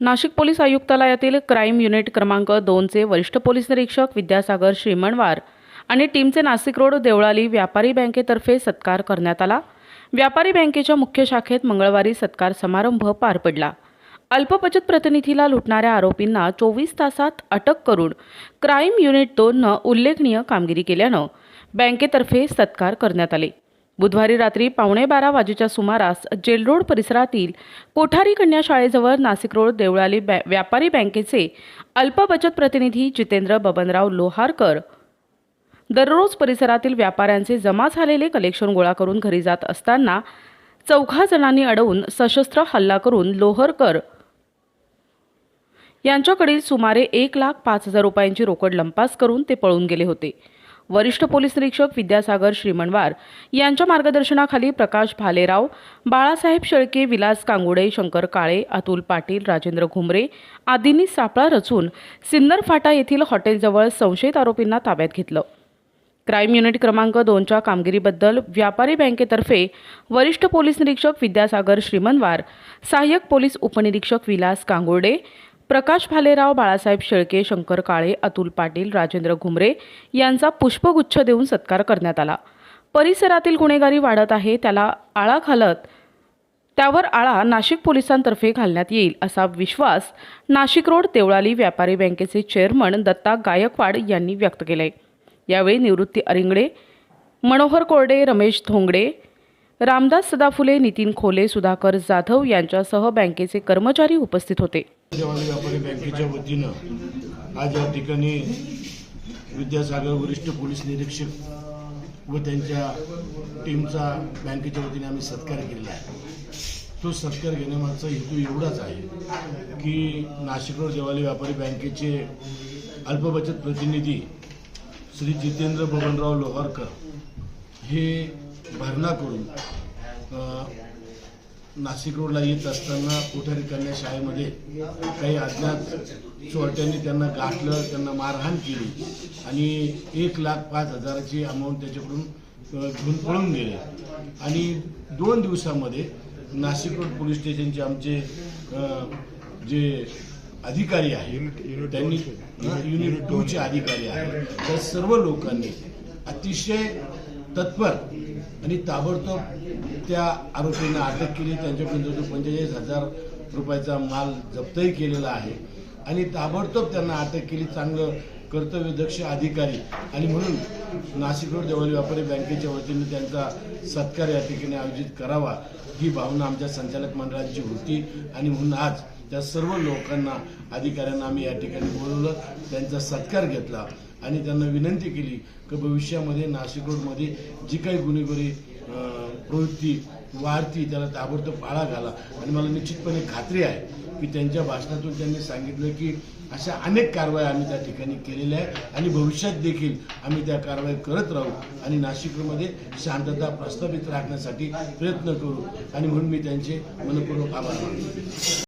Nashik police आयुक्तालयातील crime unit क्रमांक दोनचे वरिष्ठ पोलीस निरीक्षक विद्यासागर श्रीमणवार आणि टीमचे नाशिक रोड देवळाली व्यापारी बँकेतर्फे सत्कार करण्यात आला. व्यापारी बँकेच्या मुख्य शाखेत मंगळवारी सत्कार समारंभ पार पडला. अल्पबचत प्रतिनिधीला लुटणाऱ्या आरोपींना चोवीस तासात अटक करून क्राईम युनिट दोननं उल्लेखनीय कामगिरी केल्यानं बँकेतर्फे सत्कार करण्यात आले. बुधवारी रात्री पावणे बारा वाजेच्या सुमारास जेलरोड परिसरातील कोठारी कन्या शाळेजवळ नाशिक रोड देवळाली बॅ व्यापारी बँकेचे अल्प बचत प्रतिनिधी जितेंद्र बबनराव लोहारकर दररोज परिसरातील व्यापाऱ्यांचे जमा झालेले कलेक्शन गोळा करून घरी जात असताना चौघा जणांनी अडवून सशस्त्र हल्ला करून लोहरकर यांच्याकडील सुमारे एक लाख पाच हजार रुपयांची रोकड लंपास करून ते पळून गेले होते. वरिष्ठ पोलीस निरीक्षक विद्यासागर श्रीमणवार यांच्या मार्गदर्शनाखाली प्रकाश भालेराव बाळासाहेब शेळके विलास कांगुडे शंकर काळे अतुल पाटील राजेंद्र घुमरे आदींनी सापळा रचून सिन्नर फाटा येथील हॉटेलजवळ संशयित आरोपींना ताब्यात घेतलं. क्राईम युनिट क्रमांक दोनच्या कामगिरीबद्दल व्यापारी बँकेतर्फे वरिष्ठ पोलीस निरीक्षक विद्यासागर श्रीमनवार सहाय्यक पोलीस उपनिरीक्षक विलास कांगुर्डे प्रकाश भालेराव बाळासाहेब शेळके शंकर काळे अतुल पाटील राजेंद्र घुमरे यांचा पुष्पगुच्छ देऊन सत्कार करण्यात आला. परिसरातील गुन्हेगारी वाढत आहे त्याला आळा घालत त्यावर आळा नाशिक पोलिसांतर्फे घालण्यात येईल असा विश्वास नाशिक रोड देवळाली व्यापारी बँकेचे चेअरमन दत्ता गायकवाड यांनी व्यक्त केलाय. यावेळी निवृत्ती अरिंगडे मनोहर कोरडे रमेश धोंगडे रामदास सदाफुले नितीन खोले सुधाकर जाधव यांच्यासह बँकेचे कर्मचारी उपस्थित होते. व्यापारी बँकेच्या वतीनं आज या ठिकाणी विद्यासागर वरिष्ठ पोलीस निरीक्षक व त्यांच्या टीमचा बँकेच्या वतीने आम्ही सत्कार केलेला आहे. तो सत्कार घेण्यामागचा हेतू एवढाच आहे की नाशिकवर जवाली व्यापारी बँकेचे अल्पबचत प्रतिनिधी श्री जितेंद्र बबनराव लोहारकर हे भरणा करून नाशिक रोडला येत असताना कोठारी कन्या शाळेमध्ये काही अज्ञात चोरट्यांनी त्यांना गाठलं त्यांना मारहाण केली आणि एक लाख पाच हजाराची अमाऊंट त्याच्याकडून घेऊन पळून गेले. आणि दोन दिवसामध्ये नाशिक रोड पोलीस स्टेशनचे आमचे जे अधिकारी आहेत त्यांनी युनिट टूचे अधिकारी आहेत. त्या सर्व लोकांनी अतिशय तत्पर आणि ताबडतोब त्या आरोपींना अटक केली. त्यांच्याकडून जवळजवळ पंचेचाळीस हजार रुपयाचा माल जप्तही केलेला आहे. आणि ताबडतोब त्यांना अटक केली. चांगलं कर्तव्यदक्ष अधिकारी. आणि म्हणून नाशिक रोड देवळी व्यापारी बँकेच्या वतीने त्यांचा सत्कार या ठिकाणी आयोजित करावा ही भावना आमच्या संचालक मंडळाची होती. आणि म्हणून आज त्या सर्व लोकांना अधिकाऱ्यांना आम्ही या ठिकाणी बोलवलं. त्यांचा सत्कार घेतला. आणि त्यांना विनंती केली की भविष्यामध्ये नाशिक रोडमध्ये जी काही गुन्हेगारी प्रवृत्ती वाढती त्याला ताबडतोब आळा घाला. आणि मला निश्चितपणे खात्री आहे की त्यांच्या भाषणातून त्यांनी सांगितलं की अशा अनेक कारवाया आम्ही त्या ठिकाणी केलेल्या आहे आणि भविष्यात देखील आम्ही त्या कारवाई करत राहू आणि नाशिकमध्ये शांतता प्रस्थापित राखण्यासाठी प्रयत्न करू. आणि म्हणून मी त्यांचे मनपूर्वक आभार मानतो.